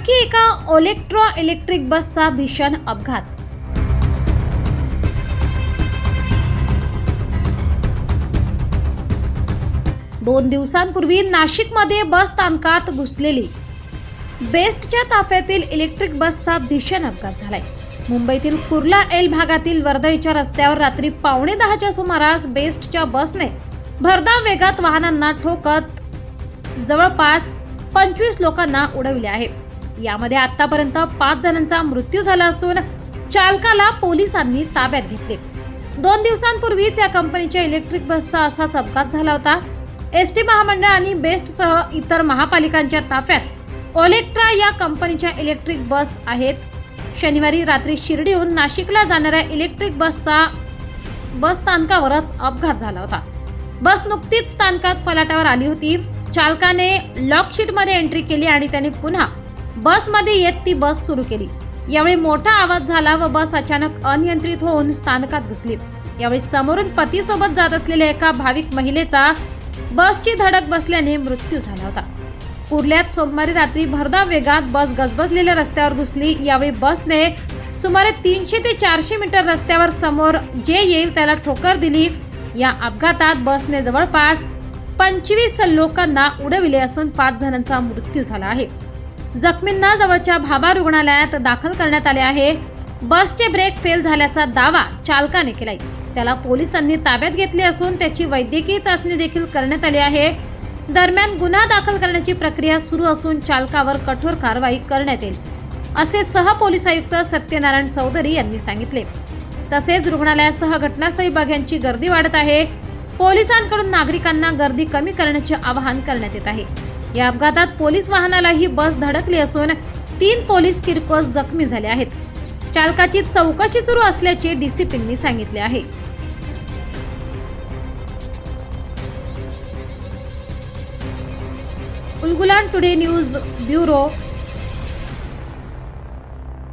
आणखी एका ओलेक्ट्रॉ इलेक्ट्रिक बसचा भीषण अपघात. दोन दिवसांपूर्वी नाशिकमध्ये बस स्थानकात घुसलेली. बेस्टच्या ताफ्यातील इलेक्ट्रिक बसचा भीषण अपघात झालाय. मुंबईतील कुर्ला एल भागातील वर्दळीच्या रस्त्यावर रात्री पावणे दहाच्या सुमारास बेस्टच्या बसने भरधाव वेगात वाहनांना ठोकत जवळपास पंचवीस लोकांना उडविले आहे. यामध्ये आतापर्यंत पाच जणांचा मृत्यू झाला असून चालकाला पोलिसांनी ताब्यात घेतले. दोन दिवसांपूर्वीच या कंपनीच्या इलेक्ट्रिक बसचा असाच अपघात झाला होता. एस टी महामंडळ आणि बेस्टसह इतर महापालिकांच्या ताफ्यात ओलेक्ट्रा या कंपनीच्या इलेक्ट्रिक बस आहेत. शनिवारी रात्री शिर्डीहून नाशिकला जाणाऱ्या इलेक्ट्रिक बसचा बस स्थानकावरच अपघात झाला होता. बस नुकतीच स्थानकात फलाटावर आली होती. चालकाने लॉकशीटमध्ये एंट्री केली आणि त्याने पुन्हा बसमध्ये येत ती बस सुरू केली. यावेळी मोठा आवाज झाला व बस अचानक अनियंत्रित होऊन स्थानकात घुसली. यावेळी समोरून पतीसोबत जात असलेल्या एका भाविक महिलेचा बसची धडक बसल्याने मृत्यू झाला होता. कुर्ल्यात सोमवारी रात्री भरधाव वेगात बस गजबजलेल्या रस्त्यावर घुसली. यावेळी बसने सुमारे तीनशे ते चारशे मीटर रस्त्यावर समोर जे येईल त्याला ठोकर दिली. या अपघातात बसने जवळपास पंचवीस लोकांना उडविले असून पाच जणांचा मृत्यू झाला आहे. जखमींना जवळच्या भाभा रुग्णालयात दाखल करण्यात आले आहे. बसचे ब्रेक फेल झाल्याचा दावा चालकाने केलाय. त्याला पोलिसांनी ताब्यात घेतले असून त्याची वैद्यकीय चाचणी देखील करण्यात आली आहे. दरम्यान गुन्हा दाखल करण्याची प्रक्रिया सुरू असून चालकावर कठोर कारवाई करण्यात येईल असे सह पोलीस आयुक्त सत्यनारायण चौधरी यांनी सांगितले. तसेच रुग्णालयासह घटनास्थळी बघ्यांची गर्दी वाढत आहे. पोलिसांकडून नागरिकांना गर्दी कमी करण्याचे आवाहन करण्यात येत आहे. या अपघातात पोलीस वाहनालाही बस धडकली असून तीन पोलीस किरकोळ जखमी झाले आहेत. चालकाची चौकशी सुरू असल्याचे डीसीपींनी सांगितले आहे. Ulgulan today news bureau